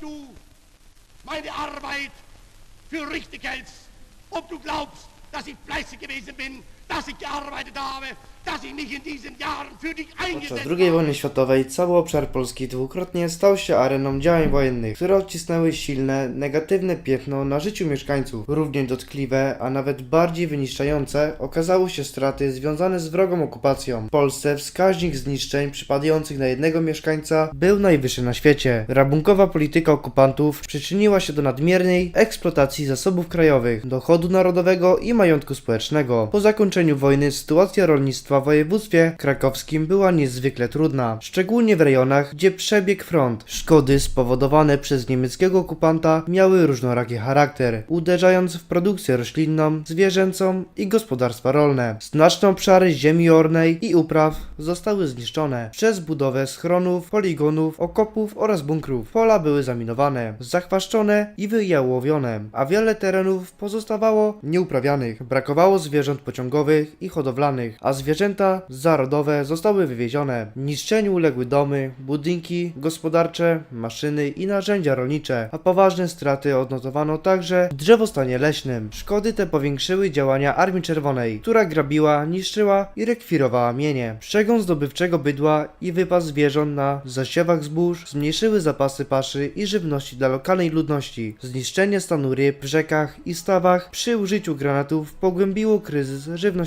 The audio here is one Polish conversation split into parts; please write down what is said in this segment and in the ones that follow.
du meine Arbeit für richtig hältst, ob du glaubst, dass ich fleißig gewesen bin, dass ich gearbeitet habe, dass ich mich in diesen Jahren für dich Podczas eingesetzt II wojny światowej cały obszar Polski dwukrotnie stał się areną działań wojennych, które odcisnęły silne, negatywne piętno na życiu mieszkańców. Równie dotkliwe, a nawet bardziej wyniszczające okazały się straty związane z wrogą okupacją. W Polsce wskaźnik zniszczeń przypadających na jednego mieszkańca był najwyższy na świecie. Rabunkowa polityka okupantów przyczyniła się do nadmiernej eksploatacji zasobów krajowych, dochodu narodowego i majątku społecznego. Po zakończeniu wojny sytuacja rolnictwa w województwie krakowskim była niezwykle trudna, szczególnie w rejonach, gdzie przebiegł front. Szkody spowodowane przez niemieckiego okupanta miały różnoraki charakter, uderzając w produkcję roślinną, zwierzęcą i gospodarstwa rolne. Znaczne obszary ziemi ornej i upraw zostały zniszczone przez budowę schronów, poligonów, okopów oraz bunkrów. Pola były zaminowane, zachwaszczone i wyjałowione, a wiele terenów pozostawało nieuprawianych. Brakowało zwierząt pociągowych i hodowlanych, a zwierzęta zarodowe zostały wywiezione. Niszczeniu uległy domy, budynki gospodarcze, maszyny i narzędzia rolnicze, a poważne straty odnotowano także w drzewostanie leśnym. Szkody te powiększyły działania Armii Czerwonej, która grabiła, niszczyła i rekwirowała mienie. Przegon zdobywczego bydła i wypas zwierząt na zasiewach zbóż zmniejszyły zapasy paszy i żywności dla lokalnej ludności. Zniszczenie stanu ryb w rzekach i stawach przy użyciu granatów pogłębiło kryzys żywnościowy.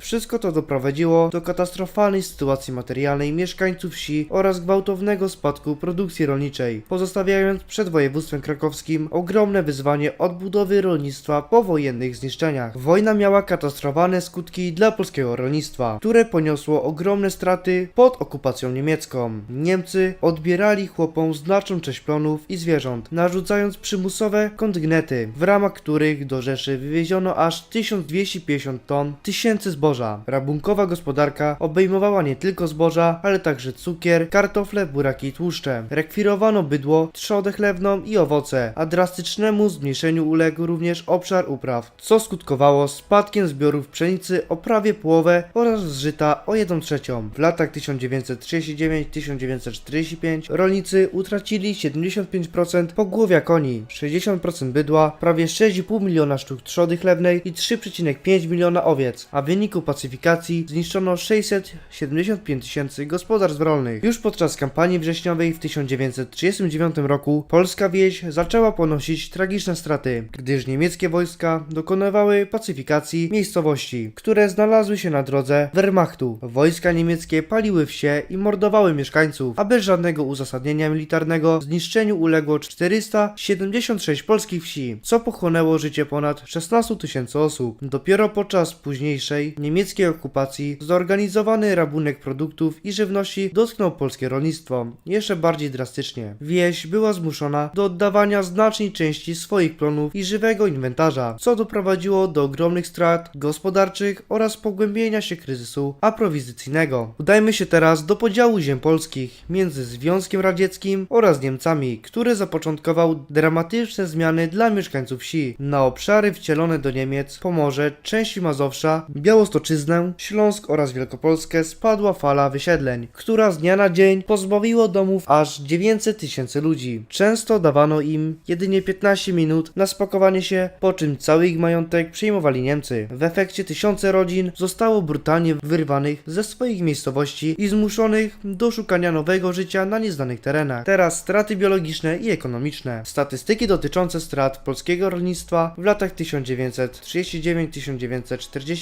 Wszystko to doprowadziło do katastrofalnej sytuacji materialnej mieszkańców wsi oraz gwałtownego spadku produkcji rolniczej, pozostawiając przed województwem krakowskim ogromne wyzwanie odbudowy rolnictwa po wojennych zniszczeniach. Wojna miała katastrofalne skutki dla polskiego rolnictwa, które poniosło ogromne straty pod okupacją niemiecką. Niemcy odbierali chłopom znaczną część plonów i zwierząt, narzucając przymusowe kontygnety, w ramach których do Rzeszy wywieziono aż 1250 ton tysięcy zboża. Rabunkowa gospodarka obejmowała nie tylko zboża, ale także cukier, kartofle, buraki i tłuszcze. Rekwirowano bydło, trzodę chlewną i owoce, a drastycznemu zmniejszeniu uległ również obszar upraw, co skutkowało spadkiem zbiorów pszenicy o prawie połowę oraz zżyta o 1 trzecią. W latach 1939-1945 rolnicy utracili 75% pogłowia koni, 60% bydła, prawie 6,5 miliona sztuk trzody chlewnej i 3,5 miliona owiec, a w wyniku pacyfikacji zniszczono 675 tysięcy gospodarstw rolnych. Już podczas kampanii wrześniowej w 1939 roku polska wieś zaczęła ponosić tragiczne straty, gdyż niemieckie wojska dokonywały pacyfikacji miejscowości, które znalazły się na drodze Wehrmachtu. Wojska niemieckie paliły wsie i mordowały mieszkańców, a bez żadnego uzasadnienia militarnego zniszczeniu uległo 476 polskich wsi, co pochłonęło życie ponad 16 tysięcy osób. Dopiero podczas późniejszej niemieckiej okupacji zorganizowany rabunek produktów i żywności dotknął polskie rolnictwo jeszcze bardziej drastycznie. Wieś była zmuszona do oddawania znacznej części swoich plonów i żywego inwentarza, co doprowadziło do ogromnych strat gospodarczych oraz pogłębienia się kryzysu aprowizycyjnego. Udajmy się teraz do podziału ziem polskich między Związkiem Radzieckim oraz Niemcami, który zapoczątkował dramatyczne zmiany dla mieszkańców wsi. Na obszary wcielone do Niemiec, Pomorze, części Mazowsza, Białostoczyznę, Śląsk oraz Wielkopolskę spadła fala wysiedleń, która z dnia na dzień pozbawiła domów aż 900 tysięcy ludzi. Często dawano im jedynie 15 minut na spakowanie się, po czym cały ich majątek przejmowali Niemcy. W efekcie tysiące rodzin zostało brutalnie wyrwanych ze swoich miejscowości i zmuszonych do szukania nowego życia na nieznanych terenach. Teraz straty biologiczne i ekonomiczne. Statystyki dotyczące strat polskiego rolnictwa w latach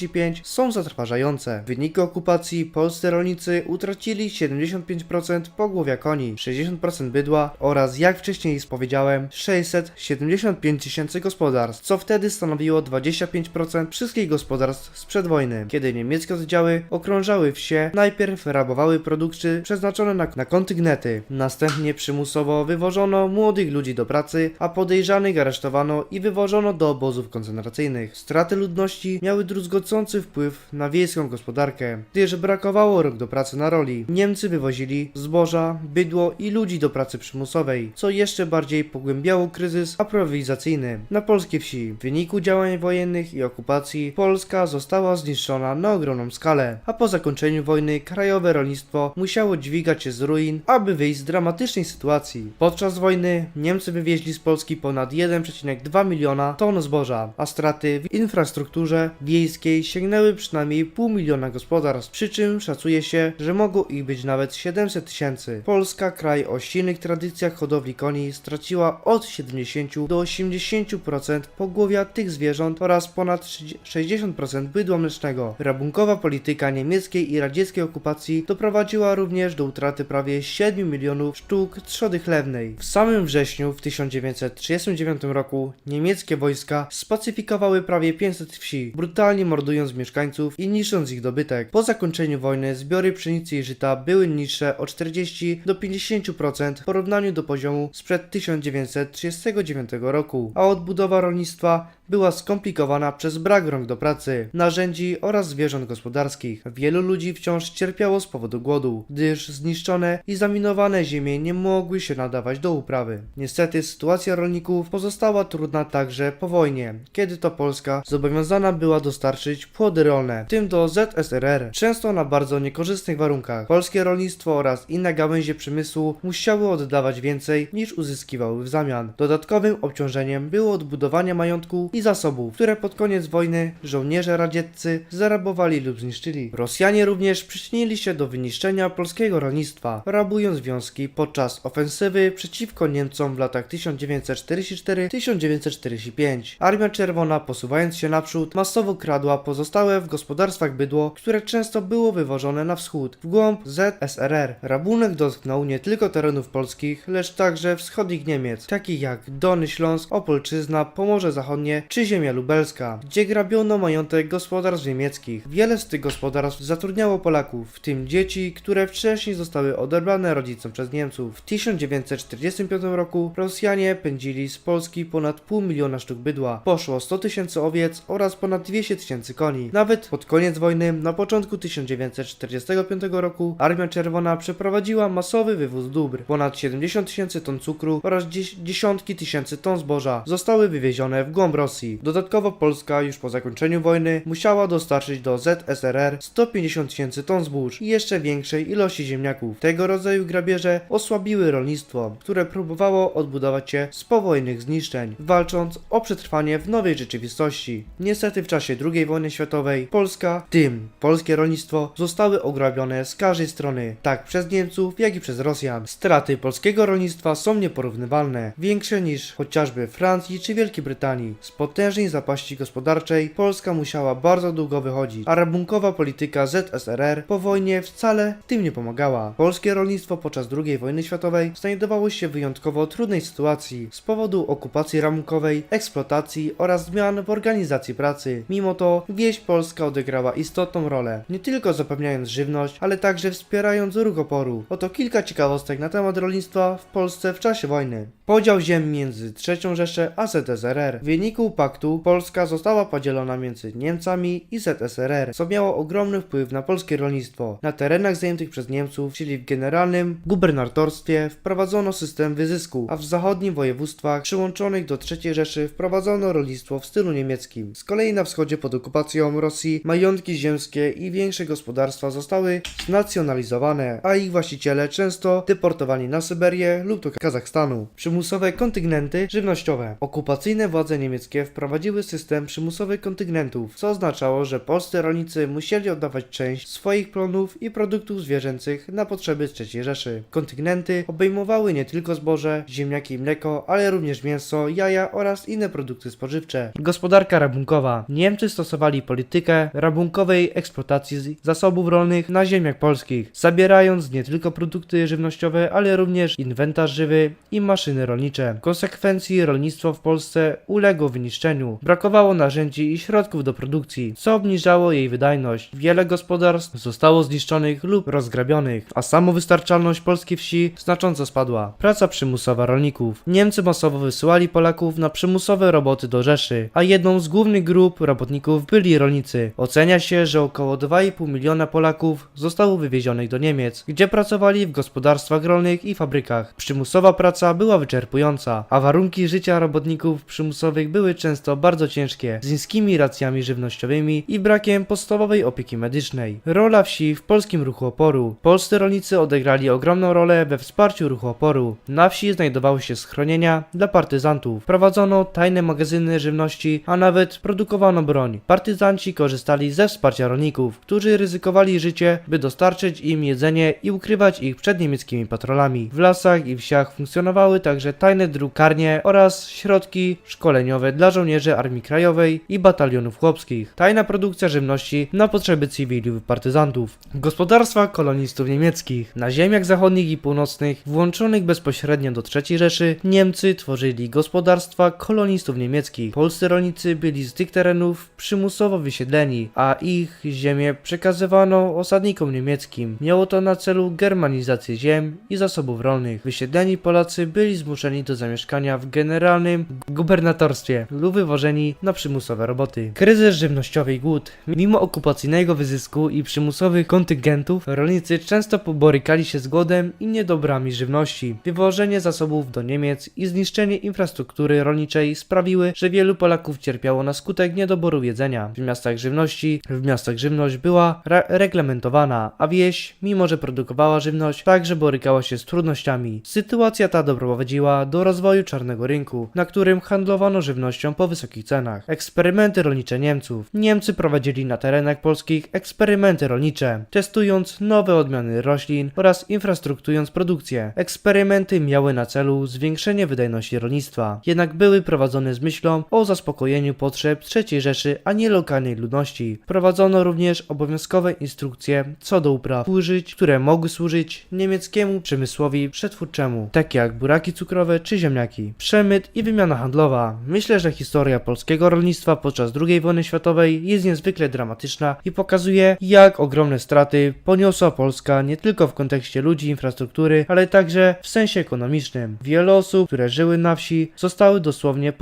1939-1945 są zatrważające. W wyniku okupacji polscy rolnicy utracili 75% pogłowia koni, 60% bydła oraz, jak wcześniej powiedziałem, 675 tysięcy gospodarstw, co wtedy stanowiło 25% wszystkich gospodarstw sprzed wojny. Kiedy niemieckie oddziały okrążały wsie, najpierw rabowały produkty przeznaczone na, na kontygnety, następnie przymusowo wywożono młodych ludzi do pracy, a podejrzanych aresztowano i wywożono do obozów koncentracyjnych. Straty ludności miały druzgocące kształcący wpływ na wiejską gospodarkę, gdyż brakowało rąk do pracy na roli. Niemcy wywozili zboża, bydło i ludzi do pracy przymusowej, co jeszcze bardziej pogłębiało kryzys aprowizacyjny na polskiej wsi. W wyniku działań wojennych i okupacji Polska została zniszczona na ogromną skalę, a po zakończeniu wojny krajowe rolnictwo musiało dźwigać się z ruin, aby wyjść z dramatycznej sytuacji. Podczas wojny Niemcy wywieźli z Polski ponad 1,2 miliona ton zboża, a straty w infrastrukturze wiejskiej sięgnęły przynajmniej pół miliona gospodarstw, przy czym szacuje się, że mogło ich być nawet 700 tysięcy. Polska, kraj o silnych tradycjach hodowli koni, straciła od 70 do 80% pogłowia tych zwierząt oraz ponad 60% bydła mlecznego. Rabunkowa polityka niemieckiej i radzieckiej okupacji doprowadziła również do utraty prawie 7 milionów sztuk trzody chlewnej. W samym wrześniu w 1939 roku niemieckie wojska spacyfikowały prawie 500 wsi, brutalnie mordując mieszkańców i niszcząc ich dobytek. Po zakończeniu wojny zbiory pszenicy i żyta były niższe o 40 do 50% w porównaniu do poziomu sprzed 1939 roku, a odbudowa rolnictwa była skomplikowana przez brak rąk do pracy, narzędzi oraz zwierząt gospodarskich. Wielu ludzi wciąż cierpiało z powodu głodu, gdyż zniszczone i zaminowane ziemie nie mogły się nadawać do uprawy. Niestety sytuacja rolników pozostała trudna także po wojnie, kiedy to Polska zobowiązana była dostarczyć płody rolne, w tym do ZSRR, często na bardzo niekorzystnych warunkach. Polskie rolnictwo oraz inne gałęzie przemysłu musiały oddawać więcej niż uzyskiwały w zamian. Dodatkowym obciążeniem było odbudowanie majątku i zasobów, które pod koniec wojny żołnierze radzieccy zarabowali lub zniszczyli. Rosjanie również przyczynili się do wyniszczenia polskiego rolnictwa, rabując wiązki podczas ofensywy przeciwko Niemcom w latach 1944-1945. Armia Czerwona, posuwając się naprzód, masowo kradła pozostałe w gospodarstwach bydło, które często było wywożone na wschód, w głąb ZSRR. Rabunek dotknął nie tylko terenów polskich, lecz także wschodnich Niemiec, takich jak Dolny Śląsk, Opolczyzna, Pomorze Zachodnie czy ziemia lubelska, gdzie grabiono majątek gospodarstw niemieckich. Wiele z tych gospodarstw zatrudniało Polaków, w tym dzieci, które wcześniej zostały odebrane rodzicom przez Niemców. W 1945 roku Rosjanie pędzili z Polski ponad pół miliona sztuk bydła. Poszło 100 tysięcy owiec oraz ponad 200 tysięcy koni. Nawet pod koniec wojny, na początku 1945 roku, Armia Czerwona przeprowadziła masowy wywóz dóbr. Ponad 70 tysięcy ton cukru oraz dzies- dziesiątki tysięcy ton zboża zostały wywiezione w głąb Rosji. Dodatkowo Polska już po zakończeniu wojny musiała dostarczyć do ZSRR 150 tysięcy ton zbóż i jeszcze większej ilości ziemniaków. Tego rodzaju grabieże osłabiły rolnictwo, które próbowało odbudować się z powojennych zniszczeń, walcząc o przetrwanie w nowej rzeczywistości. Niestety w czasie II wojny światowej Polska, tym polskie rolnictwo, zostały ograbione z każdej strony, tak przez Niemców, jak i przez Rosjan. Straty polskiego rolnictwa są nieporównywalne, większe niż chociażby Francji czy Wielkiej Brytanii. Z potężnej zapaści gospodarczej Polska musiała bardzo długo wychodzić, a rabunkowa polityka ZSRR po wojnie wcale tym nie pomagała. Polskie rolnictwo podczas II wojny światowej znajdowało się w wyjątkowo trudnej sytuacji z powodu okupacji rabunkowej, eksploatacji oraz zmian w organizacji pracy. Mimo to wieś polska odegrała istotną rolę, nie tylko zapewniając żywność, ale także wspierając ruch oporu. Oto kilka ciekawostek na temat rolnictwa w Polsce w czasie wojny. Podział ziem między III Rzeszę a ZSRR. W wyniku paktu Polska została podzielona między Niemcami i ZSRR, co miało ogromny wpływ na polskie rolnictwo. Na terenach zajętych przez Niemców, czyli w generalnym gubernatorstwie, wprowadzono system wyzysku, a w zachodnim województwach przyłączonych do III Rzeszy wprowadzono rolnictwo w stylu niemieckim. Z kolei na wschodzie pod okupacją Rosji majątki ziemskie i większe gospodarstwa zostały znacjonalizowane, a ich właściciele często deportowani na Syberię lub do Kazachstanu. Przymusowe kontyngenty żywnościowe. Okupacyjne władze niemieckie wprowadziły system przymusowych kontyngentów, co oznaczało, że polscy rolnicy musieli oddawać część swoich plonów i produktów zwierzęcych na potrzeby III Rzeszy. Kontyngenty obejmowały nie tylko zboże, ziemniaki i mleko, ale również mięso, jaja oraz inne produkty spożywcze. Gospodarka rabunkowa. Niemcy stosowali politykę rabunkowej eksploatacji zasobów rolnych na ziemiach polskich, zabierając nie tylko produkty żywnościowe, ale również inwentarz żywy i maszyny rolnicze. W konsekwencji rolnictwo w Polsce uległo wyniszczeniu Brakowało narzędzi i środków do produkcji, co obniżało jej wydajność. Wiele gospodarstw zostało zniszczonych lub rozgrabionych, a samowystarczalność polskiej wsi znacząco spadła. Praca przymusowa rolników. Niemcy masowo wysyłali Polaków na przymusowe roboty do Rzeszy, a jedną z głównych grup robotników byli rolnicy. Ocenia się, że około 2,5 miliona Polaków zostało wywiezionych do Niemiec, gdzie pracowali w gospodarstwach rolnych i fabrykach. Przymusowa praca była wyczerpująca, a warunki życia robotników przymusowych były często bardzo ciężkie, z niskimi racjami żywnościowymi i brakiem podstawowej opieki medycznej. Rola wsi w polskim ruchu oporu. Polscy rolnicy odegrali ogromną rolę we wsparciu ruchu oporu. Na wsi znajdowały się schronienia dla partyzantów. Prowadzono tajne magazyny żywności, a nawet produkowano broń. Partyzanci korzystali ze wsparcia rolników, którzy ryzykowali życie, by dostarczyć im jedzenie i ukrywać ich przed niemieckimi patrolami. W lasach i wsiach funkcjonowały także tajne drukarnie oraz środki szkoleniowe dla żołnierzy Armii Krajowej i batalionów chłopskich. Tajna produkcja żywności na potrzeby cywilów i partyzantów. Gospodarstwa kolonistów niemieckich. Na ziemiach zachodnich i północnych, włączonych bezpośrednio do III Rzeszy, Niemcy tworzyli gospodarstwa kolonistów niemieckich. Polscy rolnicy byli z tych terenów przymusowo wysiedleni, a ich ziemię przekazywano osadnikom niemieckim. Miało to na celu germanizację ziem i zasobów rolnych. Wysiedleni Polacy byli zmuszeni do zamieszkania w generalnym gubernatorstwie lub wywożeni na przymusowe roboty. Kryzys żywnościowy i głód. Mimo okupacyjnego wyzysku i przymusowych kontyngentów, rolnicy często borykali się z głodem i niedobrami żywności. Wywożenie zasobów do Niemiec i zniszczenie infrastruktury rolniczej sprawiły, że wielu Polaków cierpiało na skutek niedoboru jedzenia. W miastach żywności, w miastach żywność była re- reglamentowana, a wieś, mimo że produkowała żywność, także borykała się z trudnościami. Sytuacja ta doprowadziła do rozwoju czarnego rynku, na którym handlowano żywnością po wysokich cenach. Eksperymenty rolnicze Niemców. Niemcy prowadzili na terenach polskich eksperymenty rolnicze, testując nowe odmiany roślin oraz infrastrukturując produkcję. Eksperymenty miały na celu zwiększenie wydajności rolnictwa, jednak były prowadzone z myślą o zaspokojeniu potrzeb III Rzeszy, a nie lokalnej ludności. Prowadzono również obowiązkowe instrukcje co do upraw, użyć, które mogły służyć niemieckiemu przemysłowi przetwórczemu, takie jak buraki cukrowe czy ziemniaki. Przemyt i wymiana handlowa. Myślę, że historia polskiego rolnictwa podczas II wojny światowej jest niezwykle dramatyczna i pokazuje, jak ogromne straty poniosła Polska nie tylko w kontekście ludzi infrastruktury, ale także w sensie ekonomicznym. Wiele osób, które żyły na wsi, zostały dosłownie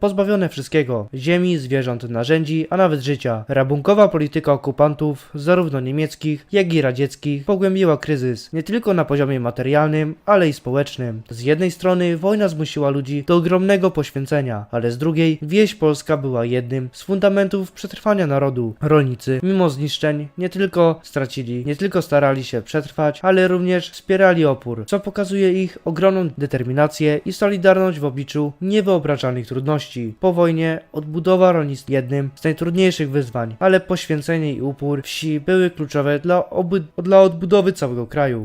pozbawione wszystkiego: ziemi, zwierząt, narzędzi, a nawet życia. Rabunkowa polityka okupantów, zarówno niemieckich, jak i radzieckich, pogłębiła kryzys nie tylko na poziomie materialnym, ale i społecznym. Z jednej strony wojna zmusiła ludzi do ogromnego poświęcenia, ale z drugiej wieś polska była jednym z fundamentów przetrwania narodu. Rolnicy, mimo zniszczeń, nie tylko stracili, nie tylko starali się przetrwać, ale również wspierali opór, co pokazuje ich ogromną determinację i solidarność w obliczu niewyobrażalnych trudności. Po wojnie odbudowa rolnictwa jednym z najtrudniejszych wyzwań, ale poświęcenie i upór wsi były kluczowe dla, dla odbudowy całego kraju.